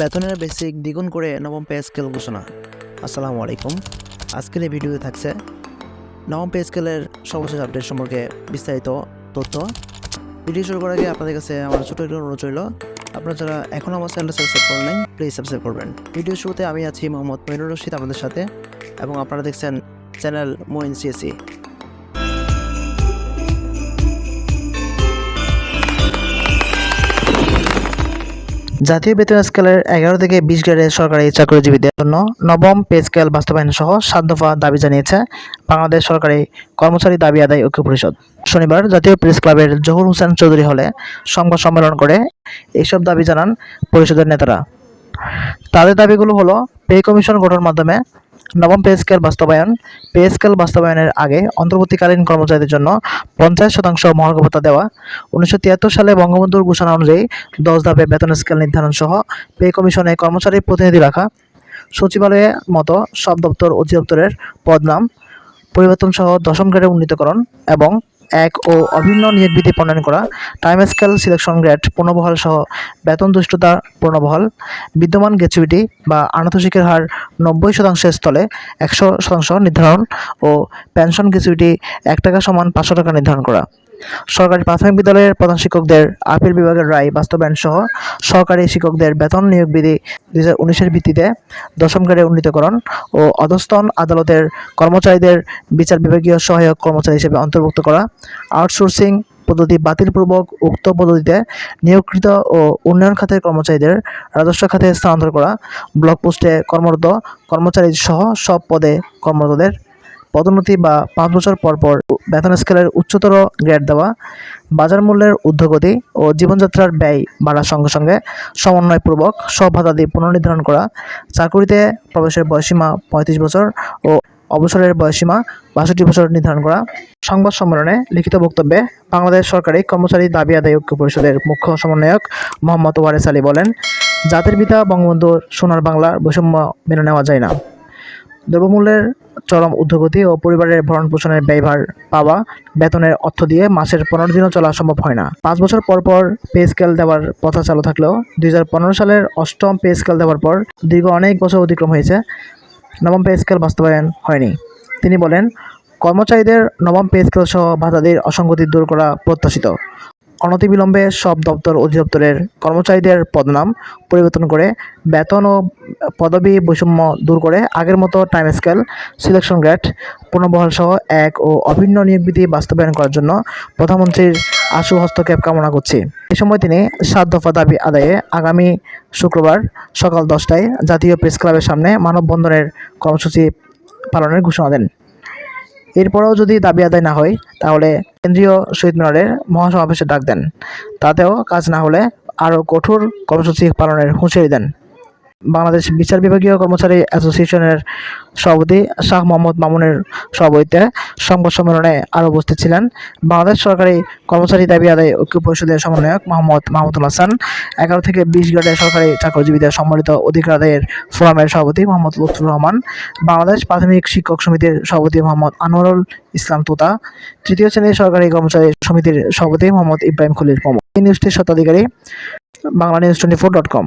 বেতনের বেসিক দ্বিগুণ করে নবম পে স্কেল ঘোষণা। আসসালামু আলাইকুম। আজকের এই ভিডিওতে থাকছে নবম পে স্কেলের সর্বশেষ আপডেট সম্পর্কে বিস্তারিত তথ্য। ভিডিও শুরু করার আগে আপনাদের কাছে আমার ছোটো একটু অনুরোধ রইল। আপনারা যারা এখনও আমার চ্যানেলটা সাবস্ক্রাইব করেন নাই প্লিজ সাবস্ক্রাইব করবেন। ভিডিও শুরুতে আমি আছি মোহাম্মদ মইনুর রশিদ আপনাদের সাথে এবং আপনারা দেখছেন চ্যানেল মোইন সিএসি জাতীয় বেতন স্কেলের এগারো থেকে বিশ গ্রেডের সরকারি চাকরিজীবীদের জন্য নবম পে স্কেল বাস্তবায়ন সহ সাত দফা দাবি জানিয়েছে বাংলাদেশ সরকারি কর্মচারী দাবি আদায় ঐক্য পরিষদ। শনিবার জাতীয় প্রেস ক্লাবের জহুর হোসেন চৌধুরী হলে সংবাদ সম্মেলন করে এইসব দাবি জানান পরিষদের নেতারা। তাদের দাবিগুলো হলো, পে কমিশন গঠন মাধ্যমে নবম পে স্কেল বাস্তবায়ন। পে স্কেল বাস্তবায়নের আগে অন্তর্বর্তীকালীন কর্মচারীদের জন্য পঞ্চাশ শতাংশ মহার্ঘ ভাতা দেওয়া। উনিশশো তিয়াত্তর সালে বঙ্গবন্ধুর ঘোষণা অনুযায়ী দশ ধাপে বেতন স্কেল নির্ধারণ সহ পে কমিশনে কর্মচারী প্রতিনিধি রাখা। সচিবালয়ের মতো সব দপ্তর অধিদপ্তরের পদনাম পরিবর্তন সহ দশম গ্রেডে উন্নীতকরণ এবং এক ও অভিন্ন নিয়োগ বিধি প্রণয়ন করা। টাইম স্কেল সিলেকশন গ্রেড পুনর্বহাল সহ বেতন দুষ্টতা পুনর্বহাল বিদ্যমান গ্র্যাচুইটি বা আনাতোষিকের হার নব্বই শতাংশের স্থলে একশো শতাংশ নির্ধারণ ও পেনশন গ্র্যাচুইটি এক টাকা সমান পাঁচশো টাকা নির্ধারণ করা। সরকারি প্রাথমিক বিদ্যালয়ের প্রধান শিক্ষকদের আপিল বিভাগের রায় বাস্তবায়ন সহ সরকারি শিক্ষকদের বেতন নিয়োগ বিধি দুই হাজার উনিশের ভিত্তিতে দশম গ্রেডে উন্নীতকরণ ও অধস্তন আদালতের কর্মচারীদের বিচার বিভাগীয় সহায়ক কর্মচারী হিসেবে অন্তর্ভুক্ত করা, আউটসোর্সিং পদ্ধতি বাতিলপূর্বক উক্ত পদ্ধতিতে নিয়োগকৃত ও উন্নয়ন খাতের কর্মচারীদের রাজস্ব খাতে স্থানান্তর করা ব্লক পোস্টে কর্মরত কর্মচারী সহ সব পদে কর্মরতদের পদোন্নতি বা পাঁচ বছর পর পর বেতন স্কেলের উচ্চতর গ্রেড দেওয়া, বাজার মূল্যের ঊর্ধ্বগতি ও জীবনযাত্রার ব্যয় বাড়ার সঙ্গে সঙ্গে সমন্বয়পূর্বক সব ভাতাদি পুনর্নির্ধারণ করা, চাকুরিতে প্রবেশের বয়সীমা পঁয়ত্রিশ বছর ও অবসরের বয়সীমা বাষট্টি বছর নির্ধারণ করা। সংবাদ সম্মেলনে লিখিত বক্তব্যে বাংলাদেশ সরকারি কর্মচারী দাবি আদায় ঐক্য পরিষদের মুখ্য সমন্বয়ক মোহাম্মদ ওয়ারেস আলী বলেন, জাতির পিতা বঙ্গবন্ধুর সোনার বাংলার বৈষম্য মেনে নেওয়া যায় না। দ্রব্যমূল্যের চরম ঊর্ধ্বগতি ও পরিবারের ভরণ পোষণের ব্যয়ভার পাওয়া বেতনের অর্থ দিয়ে মাসের পনেরো দিনও চলা সম্ভব হয় না। পাঁচ বছর পর পর পে স্কেল দেওয়ার প্রথা চালু থাকলেও দুই হাজার পনেরো সালের অষ্টম পে স্কেল দেওয়ার পর দীর্ঘ অনেক বছর অতিক্রম হয়েছে। নবম পে স্কেল বাস্তবায়ন হয়নি। তিনি বলেন, কর্মচারীদের নবম পে স্কেল সহ ভাতাদের অসঙ্গতি দূর করা প্রত্যাশিত। অনতিবিলম্বে সব দপ্তর অধিদপ্তরের কর্মচারীদের পদনাম পরিবর্তন করে বেতন ও পদবি বৈষম্য দূর করে আগের মতো টাইম স্কেল সিলেকশন গ্রেড পুনর্বহাল সহ এক ও অভিন্ন নিয়োগবিধি বাস্তবায়ন করার জন্য প্রধানমন্ত্রীর আশু হস্তক্ষেপ কামনা করছি। এ সময় তিনি সাত দফা দাবি আদায়ে আগামী শুক্রবার সকাল দশটায় জাতীয় প্রেস ক্লাবের সামনে মানববন্ধনের কর্মসূচি পালনের ঘোষণা দেন। এরপরেও যদি দাবি আদায় না হয়, তাহলে কেন্দ্রীয় শহীদ মিনারের মহাসমাবেশে ডাক দেন। তাতেও কাজ না হলে আরও কঠোর কর্মসূচি পালনের হুঁশিয়ারি দেন। বাংলাদেশ বিচার বিভাগীয় কর্মচারী অ্যাসোসিয়েশনের সভাপতি শাহ মোহাম্মদ মামুনের সভাপতিতে সংবাদ সম্মেলনে আরও উপস্থিত ছিলেন বাংলাদেশ সরকারি কর্মচারী দাবি আদায় ঐক্য পরিষদের সমন্বয়ক মোহাম্মদ মাহমুদুল হাসান, এগারো থেকে বিশ গ্রেডের সরকারি চাকরিজীবীদের সম্মানিত অধিকার আদায়ের ফোরামের সভাপতি মোহাম্মদ লুৎফুর রহমান, বাংলাদেশ প্রাথমিক শিক্ষক সমিতির সভাপতি মোহাম্মদ আনোয়ারুল ইসলাম তোতা, তৃতীয় শ্রেণির সরকারি কর্মচারী সমিতির সভাপতি মোহাম্মদ ইব্রাহিম খলিল প্রমুখ। এই নিউজটির স্বত্বাধিকারী Bangla news twenty four dot com.